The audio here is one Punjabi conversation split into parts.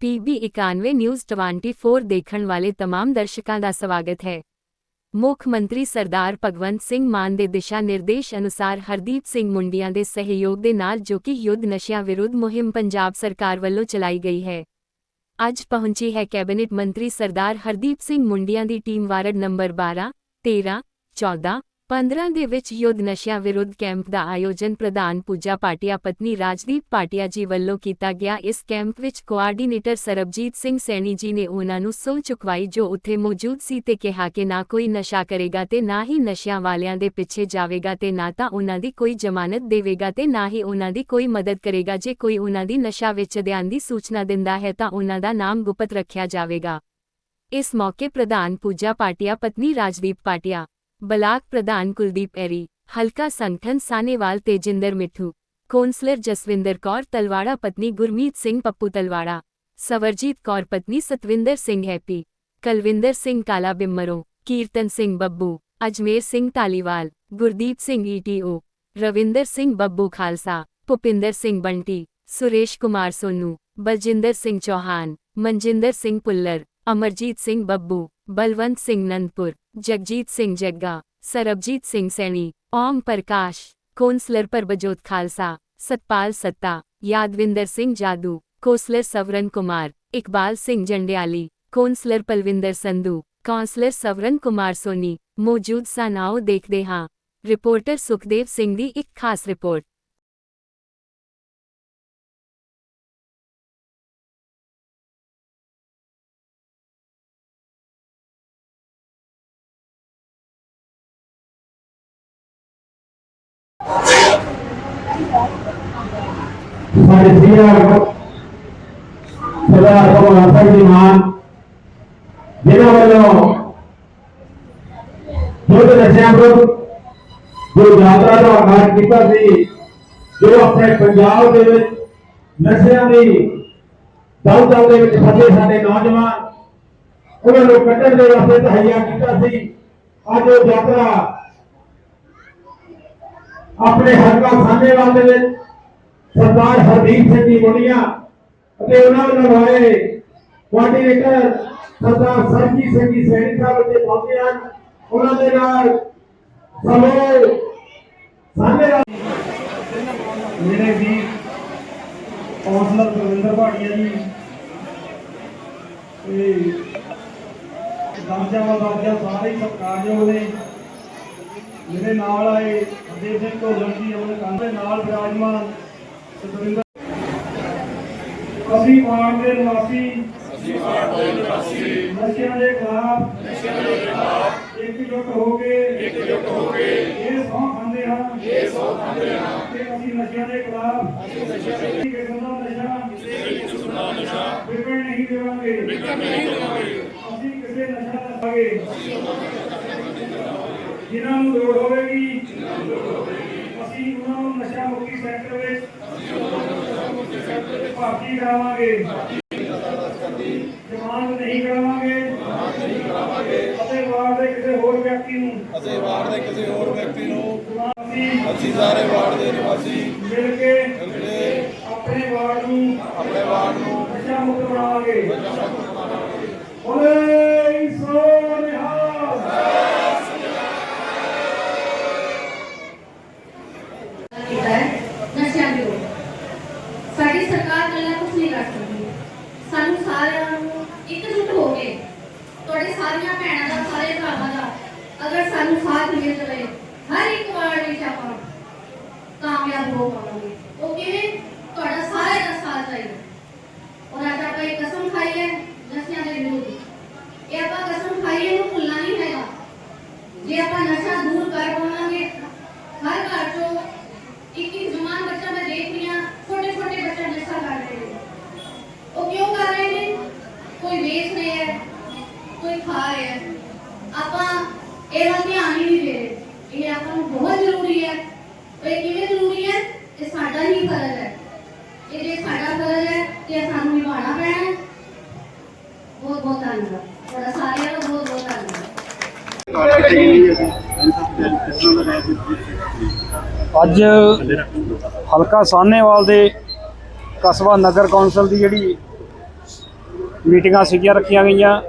ਪੀਬੀ 91 ਨਿਊਜ਼ 24 ਦੇਖਣ ਵਾਲੇ तमाम ਦਰਸ਼ਕਾਂ ਦਾ ਸਵਾਗਤ ਹੈ ਮੁੱਖ ਮੰਤਰੀ ਸਰਦਾਰ ਭਗਵੰਤ ਸਿੰਘ ਮਾਨ ਦੇ ਦਿਸ਼ਾ ਨਿਰਦੇਸ਼ ਅਨੁਸਾਰ ਹਰਦੀਪ ਸਿੰਘ ਮੁੰਡੀਆਂ ਦੇ ਸਹਿਯੋਗ ਦੇ ਨਾਲ ਜੋ ਕਿ ਯੁੱਧ ਨਸ਼ਿਆਂ ਵਿਰੁੱਧ ਮੁਹਿੰਮ ਪੰਜਾਬ ਸਰਕਾਰ ਵੱਲੋਂ ਚਲਾਈ ਗਈ ਹੈ ਅੱਜ ਪਹੁੰਚੀ ਹੈ ਕੈਬਨਿਟ ਮੰਤਰੀ ਸਰਦਾਰ ਹਰਦੀਪ ਸਿੰਘ ਮੁੰਡੀਆਂ ਦੀ ਟੀਮ ਵਾਰਡ ਨੰਬਰ 12 13 14 15 ਦੇ ਵਿੱਚ ਯੁੱਧ ਨਸ਼ਿਆਂ ਵਿਰੁੱਧ ਕੈਂਪ ਦਾ ਆਯੋਜਨ ਪ੍ਰਧਾਨ ਪੂਜਾ ਪਾਟਿਆ, ਪਤਨੀ ਰਾਜਦੀਪ ਪਾਟਿਆ ਜੀ ਵੱਲੋਂ ਕੀਤਾ ਗਿਆ। ਇਸ ਕੈਂਪ ਵਿੱਚ ਕੋਆਰਡੀਨੇਟਰ ਸਰਬਜੀਤ ਸਿੰਘ ਸੈਣੀ ਜੀ ਨੇ ਉਹਨਾਂ ਨੂੰ ਸਹੁੰ ਚੁਕਵਾਈ ਜੋ ਉੱਥੇ ਮੌਜੂਦ ਸੀ ਤੇ ਕਿਹਾ ਕਿ ਨਾ ਕੋਈ ਨਸ਼ਾ ਕਰੇਗਾ ਤੇ ਨਾ ਹੀ ਨਸ਼ਿਆਂ ਵਾਲਿਆਂ ਦੇ ਪਿੱਛੇ ਜਾਵੇਗਾ ਤੇ ਨਾ ਤਾਂ ਉਹਨਾਂ ਦੀ ਕੋਈ ਜ਼ਮਾਨਤ ਦੇਵੇਗਾ ਤੇ ਨਾ ਹੀ ਉਹਨਾਂ ਦੀ ਕੋਈ ਮਦਦ ਕਰੇਗਾ। ਜੇ ਕੋਈ ਉਹਨਾਂ ਦੀ ਨਸ਼ਾ ਵੇਚਦਿਆਂ ਦੀ ਸੂਚਨਾ ਦਿੰਦਾ ਹੈ ਤਾਂ ਉਹਨਾਂ ਦਾ ਨਾਮ ਗੁਪਤ ਰੱਖਿਆ ਜਾਵੇਗਾ। ਇਸ ਮੌਕੇ ਪ੍ਰਧਾਨ ਪੂਜਾ ਪਾਟਿਆ, ਪਤਨੀ ਰਾਜਦੀਪ ਪਾਟਿਆ बलाक प्रधान कुलदीप एरी हल्का संगठन सानेवाल तेजिंदर मिठू, कौंसलर जसविंदर कौर तलवाड़ा पत्नी गुरमीत सिंह पप्पू तलवाड़ा, सवरजीत कौर पत्नी Satwinder Singh Happy, Kalwinder Singh Kala Bimro Kirtan Singh Babbu, Ajmer Singh Taliwal, Gurdeep Singh ETO, Ravinder Singh Babbu Khalsa, Bhupinder Singh Bunty, Suresh Kumar Sonu, Baljinder Singh Chauhan, Manjinder Singh Pullar Amarjit Singh Babbu Balwant Singh Nandpur Jagjit Singh Jagga Sarabjit Singh Saini Om Prakash councillor Parabjot Khalsa Satpal Satta Yadwinder Singh Jadu councillor Swaran Kumar Iqbal Singh Jandiali councillor Palwinder Sandhu councillor Swaran Kumar Soni ਮੌਜੂਦ ਸਨ ਆਓ ਦੇਖਦੇ ਹਾਂ ਰਿਪੋਰਟਰ ਸੁਖਦੇਵ ਸਿੰਘ ਦੀ ਇੱਕ ਖਾਸ ਰਿਪੋਰਟ ਸਾਡੇ ਸੀਆਰ ਸਰਦਾਰ ਭਗਵਾਨ ਸਿੰਘ ਜੀ ਮਾਨ ਜਿਨ੍ਹਾਂ ਵੱਲੋਂ ਯੁੱਧ ਨਸ਼ਿਆਂ ਵਿਰੁੱਧ ਜੋ ਯਾਤਰਾ ਦਾ ਆਗਾਜ਼ ਕੀਤਾ ਸੀ ਜੋ ਆਪਣੇ ਪੰਜਾਬ ਦੇ ਵਿੱਚ ਨਸ਼ਿਆਂ ਦੀ ਦਲਦਲ ਦੇ ਵਿੱਚ ਫਸੇ ਸਾਡੇ ਨੌਜਵਾਨ ਉਹਨਾਂ ਨੂੰ ਕੱਢਣ ਦੇ ਵਾਸਤੇ ਤਹਈਆ ਕੀਤਾ ਸੀ ਅੱਜ ਉਹ ਯਾਤਰਾ ਆਪਣੇ ਹਲਕਾ ਸਾਹਨੇਵਾਲ ਦੇ ਵਿੱਚ ਸਰਦਾਰ ਹਰਦੀਪ ਸਿੰਘ ਜੀ ਮੁੰਡੀਆਂ ਅਤੇ ਉਹਨਾਂ ਵੱਲੋਂ ਆਏ ਕੋਆਰਡੀਨੇਟਰ ਸਰਦਾਰ ਸਰਜੀ ਸਿੰਘ ਜੀ ਸੈਣੀ ਸਾਹਿਬ ਅਤੇ ਪਹੁੰਚੇ ਹਨ। ਉਹਨਾਂ ਦੇ ਨਾਲ ਸਮੇਂ ਸਾਹਮਣੇ ਮੇਰੇ ਵੀਰ ਕੌਂਸਲਰ ਪ੍ਰਵਿੰਦਰ ਭਾਟੀਆ ਜੀ, ਤੇ ਦਰਜਾ ਵਾ ਸਾਰੇ ਸਤਿਕਾਰਯੋਗ ਨੇ। ਮੇਰੇ ਨਾਲ ਆਏ ਅਜੇ ਸਿੰਘ ਢੋਲਣ ਜੀ ਉਹਨਾਂ ਦੇ ਨਾਲ ਵਿਰਾਜਮਾਨ ਅਸੀਂ ਪਾਣ ਦੇ ਨਿਵਾਸੀ। ਅਸੀਂ ਪਾਣ ਦੇ ਨਿਵਾਸੀ। ਨਸ਼ਿਆਂ ਦੇ ਖਿਲਾਫ। ਨਸ਼ਿਆਂ ਦੇ ਖਿਲਾਫ। ਇਕਜੁੱਟ ਹੋ ਕੇ। ਇਕਜੁੱਟ ਹੋ ਕੇ। ਇਹ ਸਹੁੰ ਖਾਂਦੇ ਹਾਂ। ਇਹ ਸਹੁੰ ਖਾਂਦੇ ਹਾਂ। ਕਿ ਅਸੀਂ ਨਸ਼ਿਆਂ ਦੇ ਖਿਲਾਫ। ਅਸੀਂ ਨਸ਼ਿਆਂ ਦੇ ਕਿਸਮ ਦਾ ਨਸ਼ਾ। ਕਿਸੇ ਕਿਸਮ ਦਾ ਨਸ਼ਾ। ਵਿਕਣ ਨਹੀਂ ਦੇਵਾਂਗੇ। ਵਿਕਣ ਨਹੀਂ ਦੇਵਾਂਗੇ। ਅਸੀਂ ਕਿਸੇ ਨਸ਼ਾ ਦਾ ਖਾਗੇ। ਜਿਨ੍ਹਾਂ ਨੂੰ ਲੋੜ ਹੋਵੇਗੀ। ਅਸੀਂ ਉਹਨਾਂ ਨੂੰ ਨਸ਼ਾ ਮੁਕਤੀ ਸੈਂਟਰ ਵਿੱਚ ਭਰਤੀ ਕਰਾਵਾਂਗੇ। ਜਮਾਨਤ ਨਹੀਂ ਕਰਾਵਾਂਗੇ। ਅਤੇ ਵਾਰਡ ਦੇ ਕਿਸੇ ਹੋਰ ਵਿਅਕਤੀ ਨੂੰ। ਅਤੇ ਵਾਰਡ ਦੇ ਕਿਸੇ ਹੋਰ ਵਿਅਕਤੀ ਨੂੰ ਅਸੀਂ ਅਸੀਂ ਸਾਰੇ ਵਾਰਡ ਦੇ ਨਿਵਾਸੀ ਮਿਲ ਕੇ ਜਿਹੜੇ ਆਪਣੇ ਵਾਰਡ ਨੂੰ ਆਪਣੇ ਵਾਰਡ ਨੂੰ ਨਸ਼ਾ ਮੁਕਤ ਬਣਾਵਾਂਗੇ ਬੋਲੇ ਸੋ ਨਿਹਾਲ ਕੀਤਾ ਹੈ ਨਸ਼ਿਆਂ ਦੇ ਵਿਰੁੱਧ ਸਾਡੀ ਸਰਕਾਰ ਗੱਲਾਂ ਕੁਝ ਨਹੀਂ ਕਰ ਸਕਦੀ ਸਾਨੂੰ ਸਾਰਿਆਂ ਨੂੰ ਇਕਜੁੱਟ ਹੋ ਕੇ ਤੁਹਾਡੇ ਸਾਰੀਆਂ ਭੈਣਾਂ ਦਾ ਸਾਰੇ ਭਰਾਵਾਂ ਦਾ ਅਗਰ ਸਾਨੂੰ ਸਾਥ ਮਿਲ ਜਾਵੇ ਹਰ ਇੱਕ ਵਾਰਡ ਵਿੱਚ ਆਪਾਂ ਕਾਮਯਾਬ ਹੋ ਪਾਵਾਂਗੇ ਉਹ ਕਿਵੇਂ ਤੁਹਾਡਾ ਸਾਰੇ ਦਾ ਸਾਥ ਚਾਹੀਦਾ ਔਰ ਅੱਜ ਆਪਾਂ ਇਹ ਕਸਮ ਖਾਈ ਹੈ ਨਸ਼ਿਆਂ ਦੇ ਵਿਰੁੱਧ ਇਹ ਆਪਾਂ ਕਸਮ ਖਾਈ ਹੈ ਇਹਨੂੰ ਭੁੱਲਣਾ ਨਹੀਂ ਹੈਗਾ ਜੇ ਆਪਾਂ ਨਸ਼ਾ ਦੂਰ ਕਰ ਪਾਵਾਂਗੇ ਹਰ ਘਰ ਚੋਂ ਇੱਕ ਇੱਕ ਜਵਾਨ ਬੱਚਾ ਮੈਂ ਦੇਖ ਰਹੀ ਹਾਂ ਛੋਟੇ ਛੋਟੇ ਬੱਚੇ ਨਸ਼ਾ ਕਰ ਰਹੇ ਨੇ ਉਹ ਕਿਉਂ ਕਰ ਰਹੇ ਨੇ ਕੋਈ ਵੇਚ ਰਿਹਾ ਹੈ ਕੋਈ ਖਾ ਰਿਹਾ ਹੈ ਆਪਾਂ ਇਹ ਵੱਲ ਧਿਆਨ ਹੀ ਨਹੀਂ ਦੇ ਰਹੇ ਇਹ ਆਪਾਂ ਨੂੰ ਬਹੁਤ ਜ਼ਰੂਰੀ ਹੈ ਤੇ ਇਹ ਕਿਵੇਂ ਜ਼ਰੂਰੀ ਹੈ ਇਹ ਸਾਡਾ ਹੀ ਫਰਜ਼ ਹੈ ਇਹ ਜੇ ਸਾਡਾ ਫਰਜ਼ ਹੈ ਤੇ ਇਹ ਸਾਨੂੰ ਨਿਭਾਉਣਾ ਪੈਣਾ ਹੈ ਬਹੁਤ ਬਹੁਤ ਧੰਨਵਾਦ। ਤੁਹਾਡਾ ਸਾਰਿਆਂ ਦਾ ਬਹੁਤ ਬਹੁਤ ਧੰਨਵਾਦ। ਅੱਜ ਹਲਕਾ ਸਾਹਨੇਵਾਲ ਦੇ ਕਸਬਾ ਨਗਰ ਕੌਂਸਲ ਦੀ ਜਿਹੜੀ ਮੀਟਿੰਗਾਂ ਸੀਗੀਆਂ ਰੱਖੀਆਂ ਗਈਆਂ।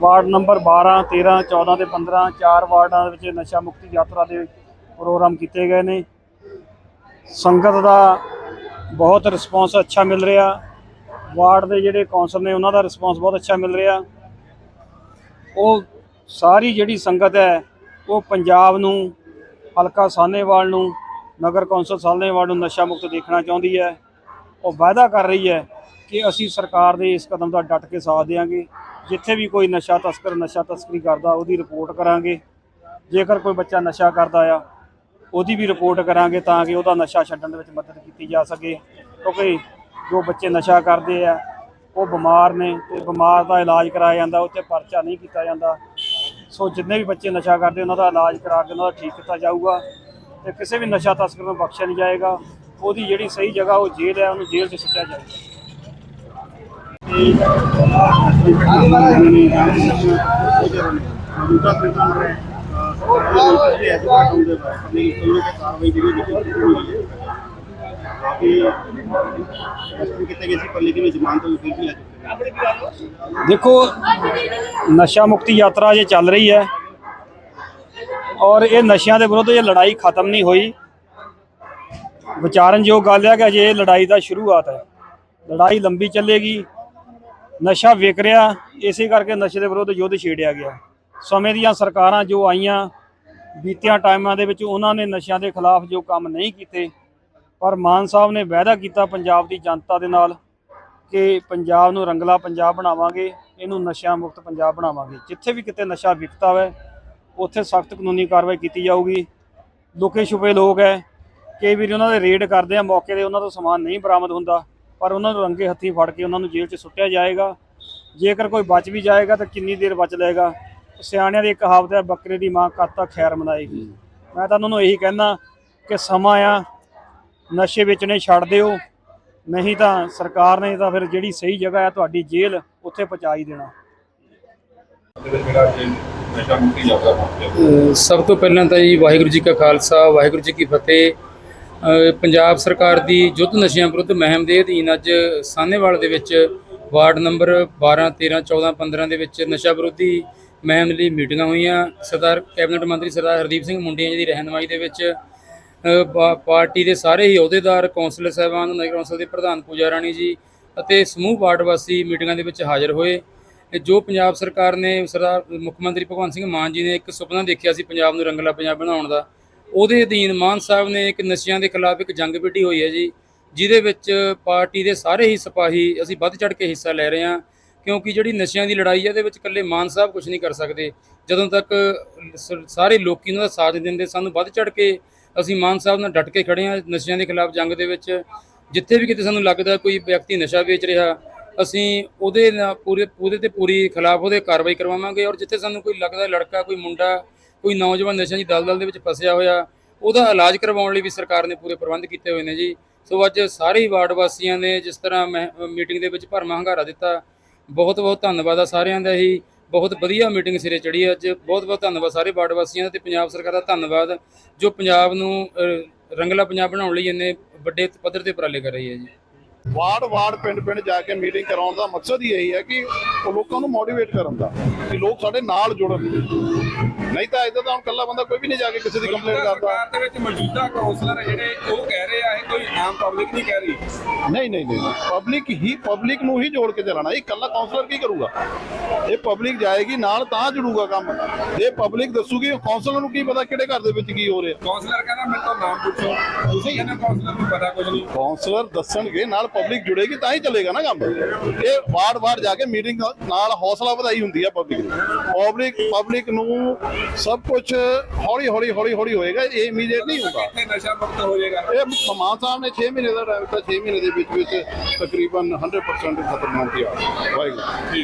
ਵਾਰਡ ਨੰਬਰ 12 13 14 ਤੇ 15 ਚਾਰ ਵਾਰਡਾਂ ਦੇ ਵਿੱਚ ਨਸ਼ਾ ਮੁਕਤੀ ਯਾਤਰਾ ਦੇ ਪ੍ਰੋਗਰਾਮ ਕੀਤੇ ਗਏ ਨੇ। ਸੰਗਤ ਦਾ ਬਹੁਤ ਰਿਸਪੌਂਸ ਅੱਛਾ ਮਿਲ ਰਿਹਾ। ਵਾਰਡ ਦੇ ਜਿਹੜੇ ਕੌਂਸਲ ਨੇ ਉਹਨਾਂ ਦਾ ਰਿਸਪੌਂਸ ਬਹੁਤ ਅੱਛਾ ਮਿਲ ਰਿਹਾ। ਉਹ ਸਾਰੀ ਜਿਹੜੀ ਸੰਗਤ ਹੈ, ਉਹ ਪੰਜਾਬ ਨੂੰ, ਹਲਕਾ ਸਾਹਨੇਵਾਲ ਨੂੰ, ਨਗਰ ਕੌਂਸਲ ਸਾਹਨੇਵਾਲ ਨੂੰ ਨਸ਼ਾ ਮੁਕਤ ਦੇਖਣਾ ਚਾਹੁੰਦੀ ਹੈ। ਉਹ ਵਾਅਦਾ ਕਰ ਰਹੀ ਹੈ ਕਿ ਅਸੀਂ ਸਰਕਾਰ ਦੇ ਇਸ ਕਦਮ ਦਾ ਡਟ ਕੇ ਸਾਥ ਦੇਵਾਂਗੇ ਜਿੱਥੇ ਵੀ ਕੋਈ ਨਸ਼ਾ ਤਸਕਰ, ਨਸ਼ਾ ਤਸਕਰੀ ਕਰਦਾ, ਉਹਦੀ ਰਿਪੋਰਟ ਕਰਾਂਗੇ। ਜੇਕਰ ਕੋਈ ਬੱਚਾ ਨਸ਼ਾ ਕਰਦਾ ਆ, ਉਹਦੀ ਵੀ ਰਿਪੋਰਟ ਕਰਾਂਗੇ ਤਾਂ ਕਿ ਉਹਦਾ ਨਸ਼ਾ ਛੱਡਣ ਦੇ ਵਿੱਚ ਮਦਦ ਕੀਤੀ ਜਾ ਸਕੇ। ਕਿਉਂਕਿ ਜੋ ਬੱਚੇ ਨਸ਼ਾ ਕਰਦੇ ਆ ਉਹ ਬਿਮਾਰ ਨੇ ਤੇ ਬਿਮਾਰ ਦਾ ਇਲਾਜ ਕਰਾਇਆ ਜਾਂਦਾ ਉੱਤੇ ਪਰਚਾ ਨਹੀਂ ਕੀਤਾ ਜਾਂਦਾ ਸੋ ਜਿੰਨੇ ਵੀ ਬੱਚੇ ਨਸ਼ਾ ਕਰਦੇ ਉਹਨਾਂ ਦਾ ਇਲਾਜ ਕਰਾ ਕੇ ਉਹਨਾਂ ਦਾ ਠੀਕ ਕੀਤਾ ਜਾਊਗਾ ਤੇ ਕਿਸੇ ਵੀ ਨਸ਼ਾ ਤਸਕਰ ਨੂੰ ਬਖਸ਼ਿਆ ਨਹੀਂ ਜਾਏਗਾ ਉਹਦੀ ਜਿਹੜੀ ਸਹੀ ਜਗ੍ਹਾ ਉਹ ਜੇਲ੍ਹ ਹੈ ਉਹਨੂੰ ਜੇਲ੍ਹ 'ਚ ਸੁੱਟਿਆ ਜਾਊਗਾ ਦੇਖੋ ਨਸ਼ਾ ਮੁਕਤੀ ਯਾਤਰਾ ਜੇ ਚੱਲ ਰਹੀ ਹੈ ਔਰ ਇਹ ਨਸ਼ਿਆਂ ਦੇ ਵਿਰੁੱਧ ਇਹ ਲੜਾਈ ਖਤਮ ਨਹੀਂ ਹੋਈ। ਵਿਚਾਰਨਯੋਗ ਗੱਲ ਹੈ ਕਿ ਅਜੇ ਇਹ ਲੜਾਈ ਦਾ ਸ਼ੁਰੂਆਤ ਹੈ। ਲੜਾਈ ਲੰਬੀ ਚੱਲੇਗੀ ਨਸ਼ਾ ਵਿਕ ਰਿਹਾ ਇਸੇ ਕਰਕੇ ਨਸ਼ੇ ਦੇ ਵਿਰੁੱਧ ਯੁੱਧ ਛੇੜਿਆ ਗਿਆ। ਸਮੇਂ ਦੀਆਂ ਸਰਕਾਰਾਂ ਜੋ ਆਈਆਂ ਬੀਤਿਆਂ ਟਾਈਮਾਂ ਦੇ ਵਿੱਚ ਉਹਨਾਂ ਨੇ ਨਸ਼ਿਆਂ ਦੇ ਖਿਲਾਫ ਜੋ ਕੰਮ ਨਹੀਂ ਕੀਤੇ ਪਰ ਮਾਨ ਸਾਹਿਬ ਨੇ ਵਾਅਦਾ ਕੀਤਾ ਪੰਜਾਬ ਦੀ ਜਨਤਾ ਦੇ ਨਾਲ ਕਿ ਪੰਜਾਬ ਨੂੰ ਰੰਗਲਾ ਪੰਜਾਬ ਬਣਾਵਾਂਗੇ, ਇਹਨੂੰ ਨਸ਼ਿਆਂ ਮੁਕਤ ਪੰਜਾਬ ਬਣਾਵਾਂਗੇ। ਜਿੱਥੇ ਵੀ ਕਿਤੇ ਨਸ਼ਾ ਵਿਕਦਾ ਹੋਵੇ ਉੱਥੇ ਸਖਤ ਕਾਨੂੰਨੀ ਕਾਰਵਾਈ ਕੀਤੀ ਜਾਊਗੀ। ਲੁਕੇ ਛੁਪੇ ਲੋਕ ਹੈ ਕਈ ਵਾਰੀ ਉਹਨਾਂ ਦੇ ਰੇਡ ਕਰਦੇ ਆ, ਮੌਕੇ ਤੇ ਉਹਨਾਂ ਤੋਂ ਸਮਾਨ ਨਹੀਂ ਬਰਾਮਦ ਹੁੰਦਾ, ਪਰ ਉਹਨਾਂ ਨੂੰ ਰੰਗੇ ਹੱਥੀਂ ਫੜ ਕੇ ਉਹਨਾਂ ਨੂੰ ਜੇਲ੍ਹ 'ਚ ਸੁੱਟਿਆ ਜਾਏਗਾ। ਜੇਕਰ ਕੋਈ ਬਚ ਵੀ ਜਾਏਗਾ ਤਾਂ ਕਿੰਨੀ ਦੇਰ ਬਚ ਲਏਗਾ? ਸਿਆਣਿਆਂ ਦੀ ਇੱਕ ਕਹਾਵਤ ਹੈ, ਬੱਕਰੇ ਦੀ ਮਾਂ ਕਦ ਤੱਕ ਖੈਰ ਮਨਾਏਗੀ। ਮੈਂ ਤਾਂ ਉਹਨਾਂ ਨੂੰ ਇਹੀ ਕਹਿਣਾ ਕਿ ਸਮਾਂ ਆ ਨਸ਼ੇ ਵੇਚਣੇ ਛੱਡ ਦਿਓ। ਨਹੀਂ ਤਾਂ ਸਰਕਾਰ ਨੇ ਤਾਂ ਫਿਰ ਜਿਹੜੀ ਸਹੀ ਜਗ੍ਹਾ ਹੈ ਤੁਹਾਡੀ ਜੇਲ੍ਹ, ਉੱਥੇ ਪਹੁੰਚਾ ਹੀ ਦੇਣਾ ਸਭ ਤੋਂ ਪਹਿਲਾਂ ਤਾਂ ਜੀ ਵਾਹਿਗੁਰੂ ਜੀ ਕਾ ਖਾਲਸਾ, ਵਾਹਿਗੁਰੂ ਜੀ ਕੀ ਫਤਿਹ। ਪੰਜਾਬ ਸਰਕਾਰ ਦੀ ਯੁੱਧ ਨਸ਼ਿਆਂ ਵਿਰੁੱਧ ਮੁਹਿੰਮ ਦੇ ਅਧੀਨ ਅੱਜ ਸਾਹਨੇਵਾਲ ਦੇ ਵਿੱਚ ਵਾਰਡ ਨੰਬਰ 12 13 14 15 ਦੇ ਵਿੱਚ ਨਸ਼ਾ ਵਿਰੋਧੀ ਮੁਹਿੰਮ ਲਈ ਮੀਟਿੰਗਾਂ ਹੋਈਆਂ। ਸਰਦਾਰ ਕੈਬਨਿਟ ਮੰਤਰੀ ਸਰਦਾਰ ਹਰਦੀਪ ਸਿੰਘ ਮੁੰਡੀਆਂ ਜੀ ਦੀ ਰਹਿਨਮਾਈ ਦੇ ਵਿੱਚ ਪਾਰਟੀ ਦੇ ਸਾਰੇ ਹੀ ਅਹੁਦੇਦਾਰ ਕੌਂਸਲਰ ਸਾਹਿਬਾਨ, ਨਗਰ ਕੌਂਸਲ ਦੇ ਪ੍ਰਧਾਨ ਪੂਜਾ ਰਾਣੀ ਜੀ ਅਤੇ ਸਮੂਹ ਵਾਰਡ ਵਾਸੀ ਮੀਟਿੰਗਾਂ ਦੇ ਵਿੱਚ ਹਾਜ਼ਰ ਹੋਏ। ਜੋ ਪੰਜਾਬ ਸਰਕਾਰ ਨੇ ਸਰਦਾਰ, ਮੁੱਖ ਮੰਤਰੀ ਭਗਵੰਤ ਸਿੰਘ ਮਾਨ ਜੀ ਨੇ ਇੱਕ ਸੁਪਨਾ ਦੇਖਿਆ ਸੀ ਪੰਜਾਬ ਨੂੰ ਰੰਗਲਾ ਪੰਜਾਬ ਬਣਾਉਣ ਦਾ, ਉਹਦੇ ਅਧੀਨ ਮਾਨ ਸਾਹਿਬ ਨੇ ਇੱਕ ਨਸ਼ਿਆਂ ਦੇ ਖਿਲਾਫ ਇੱਕ ਜੰਗ ਵਿੱਢੀ ਹੋਈ ਹੈ ਜੀ, ਜਿਹਦੇ ਵਿੱਚ ਪਾਰਟੀ ਦੇ ਸਾਰੇ ਹੀ ਸਿਪਾਹੀ ਅਸੀਂ ਵੱਧ ਚੜ ਕੇ ਹਿੱਸਾ ਲੈ ਰਹੇ ਹਾਂ, ਕਿਉਂਕਿ ਜਿਹੜੀ ਨਸ਼ਿਆਂ ਦੀ ਲੜਾਈ ਹੈ, ਇਹਦੇ ਵਿੱਚ ਇਕੱਲੇ ਮਾਨ ਸਾਹਿਬ ਕੁਝ ਨਹੀਂ ਕਰ ਸਕਦੇ। ਜਦੋਂ ਤੱਕ ਸ- ਸਾਰੇ ਲੋਕੀ ਉਹਨਾਂ ਦਾ ਸਾਥ ਦਿੰਦੇ, ਸਾਨੂੰ ਵੱਧ ਚੜ ਕੇ ਅਸੀਂ ਮਾਨ ਸਾਹਿਬ ਨਾਲ ਡਟ ਕੇ ਖੜੇ ਹਾਂ ਨਸ਼ਿਆਂ ਦੇ ਖਿਲਾਫ ਜੰਗ ਦੇ ਵਿੱਚ। ਜਿੱਥੇ ਵੀ ਕਿਤੇ ਸਾਨੂੰ ਲੱਗਦਾ ਕੋਈ ਵਿਅਕਤੀ ਨਸ਼ਾ ਵੇਚ ਰਿਹਾ, ਅਸੀਂ ਉਹਦੇ ਨਾਲ ਪੂਰੇ ਪੂਰੇ ਤੇ ਪੂਰੀ ਖਿਲਾਫ ਉਹਦੇ ਕਾਰਵਾਈ ਕਰਵਾਵਾਂਗੇ ਔਰ ਜਿੱਥੇ ਸਾਨੂੰ ਕੋਈ ਲੱਗਦਾ ਲੜਕਾ, ਕੋਈ ਮੁੰਡਾ, ਕੋਈ ਨੌਜਵਾਨ ਨਸ਼ਿਆਂ ਦੀ ਦਲਦਲ ਦੇ ਵਿੱਚ ਫਸਿਆ ਹੋਇਆ, ਉਹਦਾ ਇਲਾਜ ਕਰਵਾਉਣ ਲਈ ਵੀ ਸਰਕਾਰ ਨੇ ਪੂਰੇ ਪ੍ਰਬੰਧ ਕੀਤੇ ਹੋਏ ਨੇ ਜੀ। ਸੋ ਅੱਜ ਸਾਰੇ ਵਾਰਡ ਵਾਸੀਆਂ ਨੇ ਜਿਸ ਤਰ੍ਹਾਂ ਮਹਿ- ਮੀਟਿੰਗ ਦੇ ਵਿੱਚ ਭਰਮਾ ਹੰਗਾਰਾ ਦਿੱਤਾ। ਬਹੁਤ ਬਹੁਤ ਧੰਨਵਾਦ ਆ ਸਾਰਿਆਂ ਦਾ ਹੀ ਬਹੁਤ ਵਧੀਆ ਮੀਟਿੰਗ ਸਿਰੇ ਚੜੀ ਹੈ। ਅੱਜ ਬਹੁਤ ਬਹੁਤ ਧੰਨਵਾਦ ਸਾਰੇ ਵਾਰਡ ਵਾਸੀਆਂ ਦਾ ਤੇ ਪੰਜਾਬ ਸਰਕਾਰ ਦਾ ਧੰਨਵਾਦ, ਜੋ ਪੰਜਾਬ ਨੂੰ ਰੰਗਲਾ ਪੰਜਾਬ ਬਣਾਉਣ ਲਈ ਇੰਨੇ ਵੱਡੇ ਪੱਧਰ ਤੇ ਉਪਰਾਲੇ ਕਰ ਰਹੀ ਹੈ ਜੀ। ਵਾਰਡ ਵਾਰਡ ਪਿੰਡ ਪਿੰਡ ਜਾ ਕੇ ਮੀਟਿੰਗ ਕਰਾਉਣ ਦਾ ਮਕਸਦ ਹੀ ਇਹੀ ਹੈ ਕਿ ਉਹ ਲੋਕਾਂ ਨੂੰ ਮੋਟੀਵੇਟ ਕਰਨ ਦਾ ਕਿ ਲੋਕ ਸਾਡੇ ਨਾਲ ਜੁੜਨ। ਨਹੀਂ ਤਾਂ ਇਦਾਂ ਤਾਂ ਹੁਣ ਇਕੱਲਾ ਬੰਦਾ ਕੋਈ ਵੀ ਨਹੀਂ ਜਾ ਕੇ ਕਿਸੇ ਦੀ ਕੰਪਲੇਂਟ ਕਰਦਾ। ਸਰਕਾਰ ਦੇ ਵਿੱਚ ਮੌਜੂਦਾ ਕਾਉਂਸਲਰ ਜਿਹੜੇ ਉਹ ਕਹਿ ਰਹੇ ਆ ਇਹ ਕੋਈ ਆਮ ਪਬਲਿਕ ਨਹੀਂ ਕਹਿ ਰਹੀ। ਨਹੀਂ ਨਹੀਂ ਨਹੀਂ ਪਬਲਿਕ ਹੀ ਪਬਲਿਕ ਨੂੰ ਹੀ ਜੋੜ ਕੇ ਚੱਲਣਾ। ਇਹ ਇਕੱਲਾ ਕਾਉਂਸਲਰ ਕੀ ਕਰੂਗਾ? ਇਹ ਪਬਲਿਕ ਜਾਏਗੀ ਨਾਲ ਤਾਂ ਜੁੜੂਗਾ ਕੰਮ। ਇਹ ਪਬਲਿਕ ਦੱਸੂਗੀ ਕਾਉਂਸਲਰ ਨੂੰ ਕੀ ਪਤਾ ਕਿਹੜੇ ਘਰ ਦੇ ਵਿੱਚ ਕੀ ਹੋ ਰਿਹਾ। ਕਾਉਂਸਲਰ ਕਹਿੰਦਾ ਤੋਂ ਨਾਮ ਪੁੱਛੋ। ਤੁਸੀਂ ਕਹਿੰਦੇ ਕਾਉਂਸਲਰ ਨੂੰ ਪਤਾ ਕੁਝ ਨਹੀਂ। ਕਾਉਂਸਲਰ ਦੱਸਣਗੇ ਨਾਲ ਪਬਲਿਕ ਜੁੜੇਗੀ ਤਾਂ ਹੀ ਚੱਲੇਗਾ ਨਾ ਕੰਮ। ਇਹ ਵਾਰਡ ਜਾ ਕੇ ਮੀਟਿੰਗ ਨਾਲ ਹੌਸਲਾ ਵਧਾਈ ਹੁੰਦੀ ਹੈ ਪਬਲਿਕ ਦੀ। ਪਬਲਿਕ ਪਬਲਿਕ ਨੂੰ ਸਭ ਕੁਝ ਹੌਲੀ ਹੌਲੀ ਹੌਲੀ ਹੌਲੀ ਹੋਏਗਾ ਇਹ ਇਮੀਡੀਏਟ ਨਹੀਂ ਹੁੰਦਾ ਨਸ਼ਾ ਮੁਕਤ ਹੋ ਜਾਏਗਾ? ਇਹ ਮਾਨ ਸਾਹਿਬ ਨੇ 6 ਮਹੀਨੇ ਦਾ ਟਾਈਮ ਦਿੱਤਾ 6 ਮਹੀਨੇ ਦੇ ਵਿੱਚ ਵਿੱਚ ਤਕਰੀਬਨ 100% ਖਤਮ ਹੋਣ ਦੀ ਆ ਵਾਹਿਗੁਰੂ।